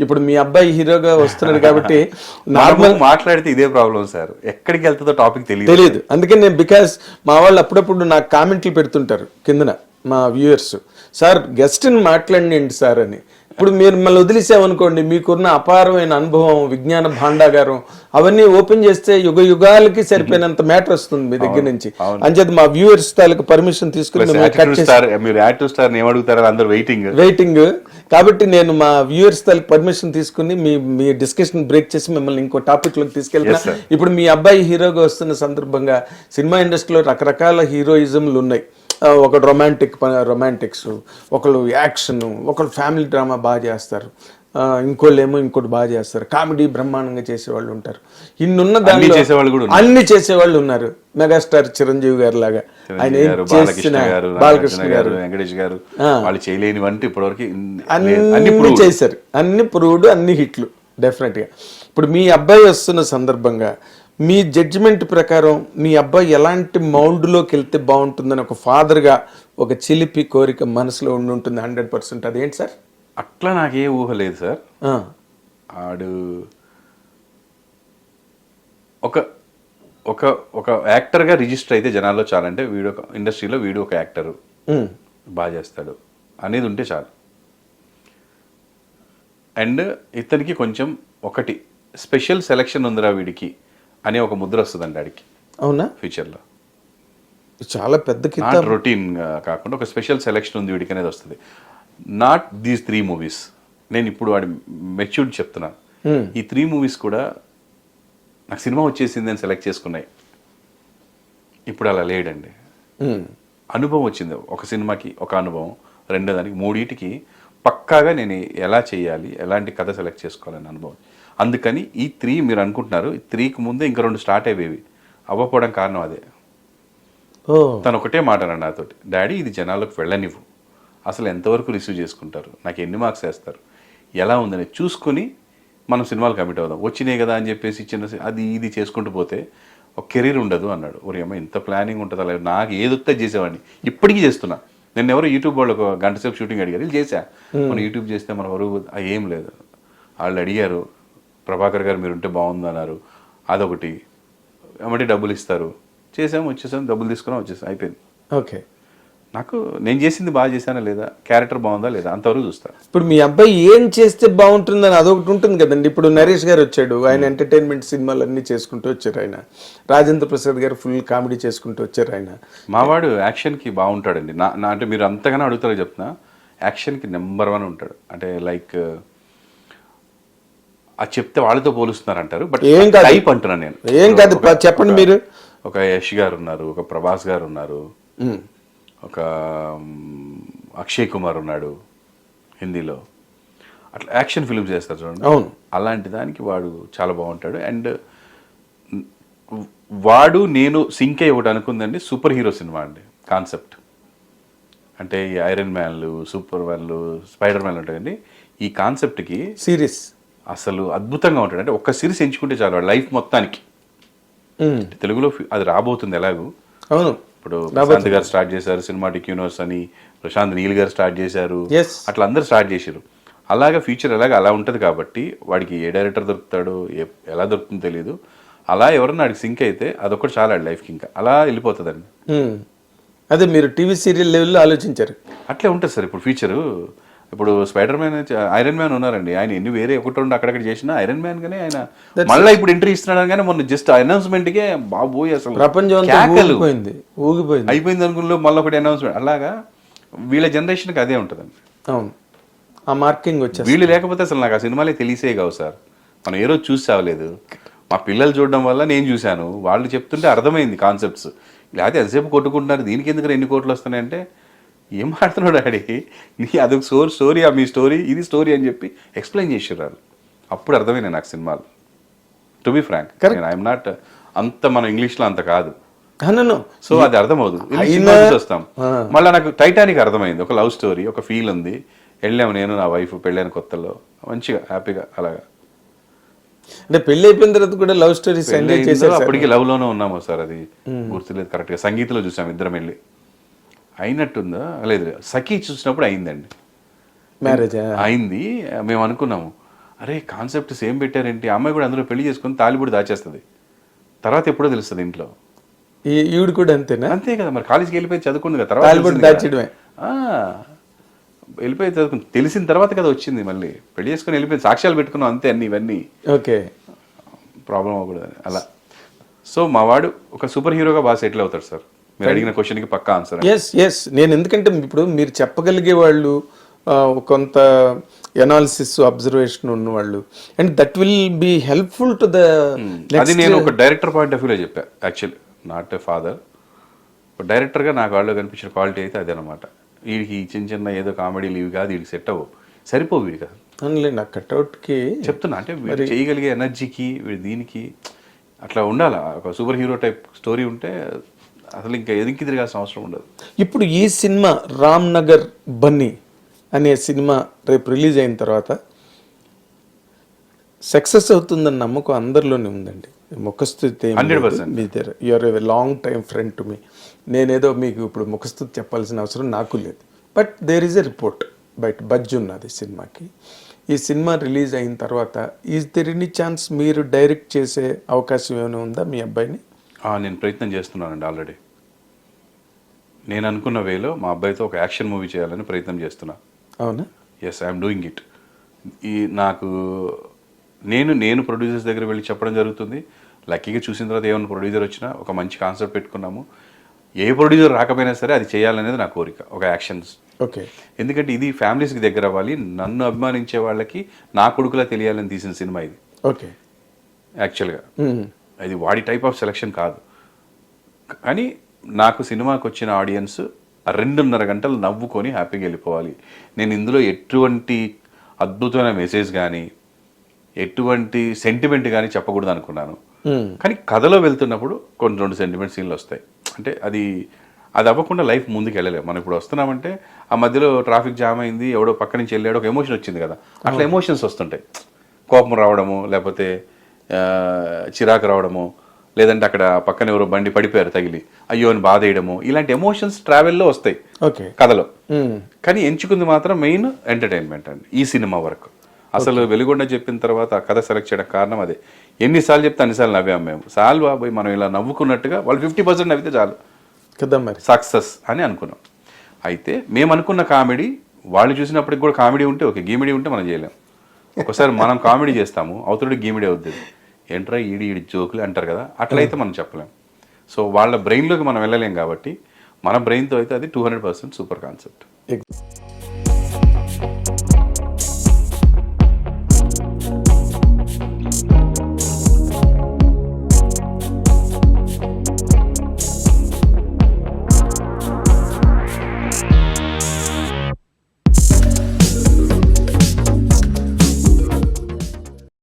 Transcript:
ఇప్పుడు మీ అబ్బాయి హీరోగా వస్తున్నాడు కాబట్టి నార్మల్ మాట్లాడితే ఇదే ప్రాబ్లం సార్. ఎక్కడికి వెళ్తుందో టాపిక్ తెలియదు. తెలియదు. అందుకని నేను బికాస్ మా వాళ్ళు అప్పుడప్పుడు నాకు కామెంట్లు పెడుతుంటారు కిందన మా వ్యూయర్స్. సార్ గెస్ట్ని మాట్లాడండి సార్ అని. ఇప్పుడు మీరు మిమ్మల్ని వదిలేసామనుకోండి మీకున్న అపారమైన అనుభవం విజ్ఞాన భాండాగారం అవన్నీ ఓపెన్ చేస్తే యుగ యుగాలకి సరిపోయినంత మ్యాటర్ వస్తుంది మీ దగ్గర నుంచి. అంచేది మా వ్యూయర్స్ తాలూకు పర్మిషన్ తీసుకుని మీరు స్టార్ అందరు వెయిటింగ్ వెయిటింగ్ కాబట్టి నేను మా వ్యూయర్స్ తాలూకు పర్మిషన్ తీసుకుని మీ మీ డిస్కషన్ బ్రేక్ చేసి మిమ్మల్ని ఇంకో టాపిక్లోకి తీసుకెళ్తున్నా. Sir. ఇప్పుడు మీ అబ్బాయి హీరోగా వస్తున్న సందర్భంగా సినిమా ఇండస్ట్రీలో రకరకాల హీరోయిజంలు ఉన్నాయి. ఒకడు రొమాంటిక్ రొమాంటిక్స్ ఒకళ్ళు యాక్షన్ ఒకళ్ళు ఫ్యామిలీ డ్రామా బాగా చేస్తారు. ఆ, ఇంకోళ్ళు ఏమో ఇంకోటి బాగా చేస్తారు. కామెడీ బ్రహ్మాండంగా చేసేవాళ్ళు ఉంటారు. ఇన్నున్న చేసేవాళ్ళు కూడా. అన్ని చేసేవాళ్ళు ఉన్నారు. మెగాస్టార్ చిరంజీవి గారు లాగా. ఆయన బాలకృష్ణ చేసిన గారు బాలకృష్ణ వెంకటేష్ గారు. వాళ్ళు చేయలేనివంటే ఇప్పటివరకు అన్ని. చేశారు. అన్ని ప్రూవ్డ్ అన్ని హిట్లు డెఫినెట్గా ఇప్పుడు మీ అబ్బాయి వస్తున్న సందర్భంగా మీ జడ్జిమెంట్ ప్రకారం మీ అబ్బాయి ఎలాంటి మౌల్డ్లోకి వెళ్తే బాగుంటుందని ఒక ఫాదర్గా ఒక చిలిపి కోరిక మనసులో ఉండి ఉంటుంది హండ్రెడ్ పర్సెంట్. అదేంటి సార్? అట్లా నాకే ఊహ లేదు సార్. ఆడు ఒక ఒక ఒక యాక్టర్గా రిజిస్టర్ అయితే జనాల్లో చాలంటే వీడు ఒక ఇండస్ట్రీలో వీడు ఒక యాక్టర్ బాగా చేస్తాడు. అనేది ఉంటే చాలు. అండ్ ఇతనికి కొంచెం ఒకటి స్పెషల్ సెలెక్షన్ ఉందిరా వీడికి. అనే ఒక ముద్ర వస్తుందండి ఆడికి. అవునా? ఫ్యూచర్లో చాలా పెద్ద నాట్ రొటీన్ కాకుండా ఒక స్పెషల్ సెలెక్షన్ ఉంది వీడికి అనేది వస్తుంది. నాట్ దీస్ త్రీ మూవీస్ నేను ఇప్పుడు వాడి మెచ్యూర్డ్ చెప్తున్నాను ఈ త్రీ మూవీస్ కూడా నాకు సినిమా వచ్చేసింది అని సెలెక్ట్ చేసుకున్నాయి. ఇప్పుడు అలా లేడండి. అనుభవం వచ్చింది. ఒక సినిమాకి ఒక అనుభవం రెండో దానికి మూడింటికి పక్కాగా నేను ఎలా చేయాలి ఎలాంటి కథ సెలెక్ట్ చేసుకోవాలని అనుభవం. అందుకని ఈ త్రీ మీరు అనుకుంటున్నారు ఈ త్రీకి ముందే ఇంకా రెండు స్టార్ట్ అయ్యేవి అవ్వకపోవడం కారణం అదే. తను ఒకటే మాట అన్నాడు నాతోటి డాడీ ఇది జనాలకు వెళ్ళనివ్వు. అసలు ఎంతవరకు రిసీవ్ చేసుకుంటారు? నాకు ఎన్ని మార్క్స్ వేస్తారు? ఎలా ఉందని చూసుకుని మనం సినిమాలు కమిట్ అవుదాం. వచ్చినాయి కదా అని చెప్పేసి చిన్న అది ఇది చేసుకుంటూ పోతే ఒక కెరీర్ ఉండదు అన్నాడు. ఒరే అమ్మ ఇంత ప్లానింగ్ ఉంటుందా? లేదు నాకు ఏది వస్తే చేసేవాడిని. ఇప్పటికీ చేస్తున్నా. నేను ఎవరో యూట్యూబ్ వాళ్ళు ఒక గంట సేపు షూటింగ్ అడిగారు. వీళ్ళు చేశా. మనం యూట్యూబ్ చేస్తే మన ఆ ఏం లేదు. వాళ్ళు అడిగారు ప్రభాకర్ గారు మీరుంటే బాగుంది అన్నారు అదొకటి. ఏమంటే డబ్బులు ఇస్తారు. చేసాం వచ్చేసాం డబ్బులు తీసుకున్నాం వచ్చేసాం. అయిపోయింది. ఓకే. నాకు నేను చేసింది బాగా చేశానా లేదా? క్యారెక్టర్ బాగుందా లేదా? అంతవరకు చూస్తా. ఇప్పుడు మీ అబ్బాయి ఏం చేస్తే బాగుంటుందని అదొకటి ఉంటుంది కదండి. ఇప్పుడు నరేష్ గారు వచ్చాడు. ఆయన ఎంటర్టైన్మెంట్ సినిమాలు అన్ని చేసుకుంటూ వచ్చారు ఆయన. రాజేంద్ర ప్రసాద్ గారు ఫుల్ కామెడీ చేసుకుంటూ వచ్చారు ఆయన. మావాడు యాక్షన్కి బాగుంటాడండి. నా నా అంటే మీరు అంతగానో అడుగుతారో చెప్తున్నా యాక్షన్కి నెంబర్ వన్ ఉంటాడు. అంటే లైక్ అది చెప్తే వాళ్ళతో పోలుస్తున్నారు అంటారు బట్ ఏం కాదు. టైప్ అంటున్నాను నేను. ఏం కాదు, చెప్పండి మీరు. ఒక యష్ గారు ఉన్నారు ఒక ప్రభాస్ గారు ఉన్నారు. ఉమ్. ఒక అక్షయ్ కుమార్ ఉన్నాడు హిందీలో. అట్లా యాక్షన్ ఫిల్మ్స్ చేస్తారు చూడండి. అవును. అలాంటి దానికి వాడు చాలా బాగుంటాడు. అండ్ వాడు నేను సింక్ అయ్యి ఒకటి అనుకుందండి సూపర్ హీరో సినిమా అండి కాన్సెప్ట్. అంటే ఈ ఐరన్ మ్యాన్లు సూపర్ మ్యాన్లు స్పైడర్ మ్యాన్లు ఉంటాయండి. ఈ కాన్సెప్ట్కి సిరీస్. అసలు అద్భుతంగా ఉంటాడు. అంటే ఒక్క సిరీస్ ఎంచుకుంటే చాలు వాడు లైఫ్ మొత్తానికి. తెలుగులో అది రాబోతుంది ఎలాగూ. అవును. ఇప్పుడు ప్రశాంత్ గారు స్టార్ట్ చేశారు సినిమాటిక్ యూనివర్స్ అని ప్రశాంత్ నీల్ గారు స్టార్ట్ చేశారు. అట్లా అందరు స్టార్ట్ చేశారు. అలాగా ఫ్యూచర్ ఎలాగ అలా ఉంటుంది కాబట్టి వాడికి ఏ డైరెక్టర్ దొరుకుతాడో ఎలా దొరుకుతుందో తెలియదు అలా ఎవరన్నా వాడికి సింక్ అయితే అదొకటి చాలా లైఫ్కి ఇంకా. అలా వెళ్ళిపోతుందండి. అదే మీరు టీవీ సీరియల్ లెవెల్లో ఆలోచించారు. అట్లే ఉంటుంది సార్ ఇప్పుడు ఫ్యూచరు. ఇప్పుడు స్పైడర్ మ్యాన్ ఐరన్ మ్యాన్ ఉన్నారండి. ఆయన ఎన్ని వేరే ఒకటి రెండు అక్కడక్కడ చేసినా ఐరన్ మ్యాన్ గానే ఆయన మళ్ళీ ఇప్పుడు ఎంట్రీ ఇస్తున్నాడు కానీ మొన్న జస్ట్ అనౌన్స్మెంట్ కే బాబోయ్ అసలు ప్రపంచం. ఊగిపోయింది. ఊగిపోయింది. అయిపోయింది అనుకున్న మళ్ళీ ఒకటి అనౌన్స్మెంట్ అలాగా వీళ్ళ జనరేషన్కి అదే ఉంటుందండి. అవును. ఆ మార్కింగ్ వచ్చేసి వీళ్ళు లేకపోతే అసలు నాకు ఆ సినిమాలే తెలిసే కావు సార్. మనం ఏ రోజు చూసి చావలేదు. మా పిల్లలు చూడడం వల్ల నేను చూశాను. వాళ్ళు చెప్తుంటే అర్థమైంది కాన్సెప్ట్స్ లేకపోతే ఎంతసేపు కొట్టుకుంటున్నారు? దీనికి ఎందుకు ఎన్ని కోట్లు వస్తున్నాయంటే ఏం మాడుతున్నాడు డాడీ? నీ అదొక స్టోరీ స్టోరీ ఆ మీ స్టోరీ ఇది స్టోరీ అని చెప్పి ఎక్స్ప్లెయిన్ చేసిర్రు అప్పుడు అర్థమైనాయి నాకు సినిమాలు. టు బి ఫ్రాంక్ నేను ఐఎమ్ నాట్ అంత మన ఇంగ్లీష్లో అంత కాదు. సో అది అర్థమవుదు వస్తాం. మళ్ళీ నాకు టైటానిక్ అర్థమైంది. ఒక లవ్ స్టోరీ ఒక ఫీల్ ఉంది. వెళ్ళాము నేను నా వైఫ్ పెళ్ళైన కొత్తలో. మంచిగా హ్యాపీగా అలాగా. అంటే పెళ్ళి అయిపోయిన తర్వాత కూడా లవ్ స్టోరీస్ సార్. అప్పటికి లవ్లోనే ఉన్నాము సార్ అది. గుర్తులేదు కరెక్ట్గా. సంగీతంలో చూసాం ఇద్దరం వెళ్ళి. అయినట్టుందా? లేదు సఖీ చూసినప్పుడు అయిందండి. మ్యారేజ్ అయింది. మేము అనుకున్నాము అరే కాన్సెప్ట్ సేమ్ పెట్టారేంటి? అమ్మాయి కూడా అందులో పెళ్ళి చేసుకుని తాలిబుడి దాచేస్తుంది. తర్వాత ఎప్పుడో తెలుస్తుంది ఇంట్లో. ఈవిడ కూడా అంతేనా? అంతే కదా మరి కాలేజీకి వెళ్ళిపోయి చదువుకుంది కదా తర్వాత వెళ్ళిపోయి చదువుకుంది. తెలిసిన తర్వాత కదా వచ్చింది మళ్ళీ. పెళ్ళి చేసుకుని వెళ్ళిపోయి సాక్ష్యాలు పెట్టుకున్నాం అంతే అన్ని ఇవన్నీ. ఓకే. ప్రాబ్లం అవ్వకూడదు అలా. సో మా వాడు ఒక సూపర్ హీరోగా బాగా సెటిల్ అవుతాడు సార్. మీరు అడిగిన క్వశ్చన్కి పక్కా ఆన్సర్ ఎస్ ఎస్ నేను ఎందుకంటే ఇప్పుడు మీరు చెప్పగలిగే వాళ్ళు కొంత ఎనాలిసిస్ అబ్జర్వేషన్ ఉన్నవాళ్ళు. And that will be helpful to the అది నేను ఒక డైరెక్టర్ పాయింట్ ఆఫ్ వ్యూలో చెప్పా యాక్చువల్లీ నాట్ ఎ ఫాదర్ ఒక డైరెక్టర్గా నాకు వాళ్ళు కనిపించిన క్వాలిటీ అయితే అదేనమాట వీడికి చిన్న చిన్న ఏదో కామెడీలు ఇవి కాదు వీడికి సెట్ అవ్వవు. సరిపోవు వీడి కాదు అందులో నా కట్అవుట్కి చెప్తున్నా అంటే వీడు చేయగలిగే ఎనర్జీకి వీడి దీనికి అట్లా ఉండాలి? ఒక సూపర్ హీరో టైప్ స్టోరీ ఉంటే అసలు ఇంకా ఎదికి తిరగాల్సిన అవసరం ఉండదు. ఇప్పుడు ఈ సినిమా రామ్ నగర్ బన్నీ అనే సినిమా రేపు రిలీజ్ అయిన తర్వాత సక్సెస్ అవుతుందన్న నమ్మకం అందరిలోనే ఉందండి. ముఖస్థుతి 100%. మీ దగ్గర you are a long time friend to me నేనేదో మీకు ఇప్పుడు ముఖస్థుతి చెప్పాల్సిన అవసరం నాకు లేదు. But there is a report బయట బడ్జ్ ఉన్నది సినిమాకి. ఈ సినిమా రిలీజ్ అయిన తర్వాత ఈజ్ దెర్ ఎనీ ఛాన్స్ మీరు డైరెక్ట్ చేసే అవకాశం ఏమైనా ఉందా మీ అబ్బాయిని? నేను ప్రయత్నం చేస్తున్నానండి ఆల్రెడీ. నేను అనుకున్న వేలో మా అబ్బాయితో ఒక యాక్షన్ మూవీ చేయాలని ప్రయత్నం చేస్తున్నా. అవునా? ఎస్ ఐఎమ్ డూయింగ్ ఇట్ ఈ నాకు నేను నేను ప్రొడ్యూసర్స్ దగ్గర వెళ్ళి చెప్పడం జరుగుతుంది. లక్కీగా చూసిన తర్వాత ఏమైనా ప్రొడ్యూసర్ వచ్చినా ఒక మంచి కాన్సెప్ట్ పెట్టుకున్నాము. ఏ ప్రొడ్యూసర్ రాకపోయినా సరే అది చేయాలనేది నా కోరిక ఒక యాక్షన్స్ ఓకే. ఎందుకంటే ఇది ఫ్యామిలీస్కి దగ్గర అవ్వాలి నన్ను అభిమానించే వాళ్ళకి నా కొడుకులా తెలియాలని తీసిన సినిమా ఇది. ఓకే. యాక్చువల్గా అది వాడి టైప్ ఆఫ్ సెలెక్షన్ కాదు. కానీ నాకు సినిమాకి వచ్చిన ఆడియన్స్ రెండున్నర గంటలు నవ్వుకొని హ్యాపీగా వెళ్ళిపోవాలి. నేను ఇందులో ఎటువంటి అద్భుతమైన మెసేజ్ కానీ ఎటువంటి సెంటిమెంట్ కానీ చెప్పకూడదు అనుకున్నాను. కానీ కథలో వెళ్తున్నప్పుడు కొన్ని రెండు సెంటిమెంట్ సీన్లు వస్తాయి. అంటే అది అది అవ్వకుండా లైఫ్ ముందుకు వెళ్ళలేము. మనం ఇప్పుడు వస్తున్నామంటే ఆ మధ్యలో ట్రాఫిక్ జామ్ అయింది ఎవడో పక్క నుంచి వెళ్ళాడు ఒక ఎమోషన్ వచ్చింది కదా. అట్లా ఎమోషన్స్ వస్తుంటాయి. కోపం రావడము లేకపోతే చిరాకు రావడము లేదంటే అక్కడ పక్కన ఎవరో బండి పడిపోయారు తగిలి అయ్యో అని బాధ వేయడము ఇలాంటి ఎమోషన్స్ ట్రావెల్లో వస్తాయి ఓకే. కథలో. కానీ ఎంచుకుంది మాత్రం మెయిన్ ఎంటర్టైన్మెంట్ అండి ఈ సినిమా వరకు. అసలు వెలుగొండ చెప్పిన తర్వాత ఆ కథ సెలెక్ట్ చేయడం కారణం అదే. ఎన్నిసార్లు చెప్తే అన్నిసార్లు నవ్వాం మేము. చాలు బాబాయ్ మనం ఇలా నవ్వుకున్నట్టుగా వాళ్ళు ఫిఫ్టీ పర్సెంట్ నవ్వితే చాలు. కదా మరి. సక్సెస్ అని అనుకున్నాం. అయితే మేము అనుకున్న కామెడీ వాళ్ళు చూసినప్పటికి కూడా కామెడీ ఉంటే ఓకే గీమిడీ ఉంటే మనం చేయలేం. ఒకసారి మనం కామెడీ చేస్తాము అవతలకి గీమిడీ అవుతుంది ఏంట్రా ఈడి ఈడి జోకులు అంటారు కదా అట్లయితే మనం చెప్పలేం. సో వాళ్ళ బ్రెయిన్లోకి మనం వెళ్ళలేం కాబట్టి మన బ్రెయిన్తో అయితే అది two hundred percent super concept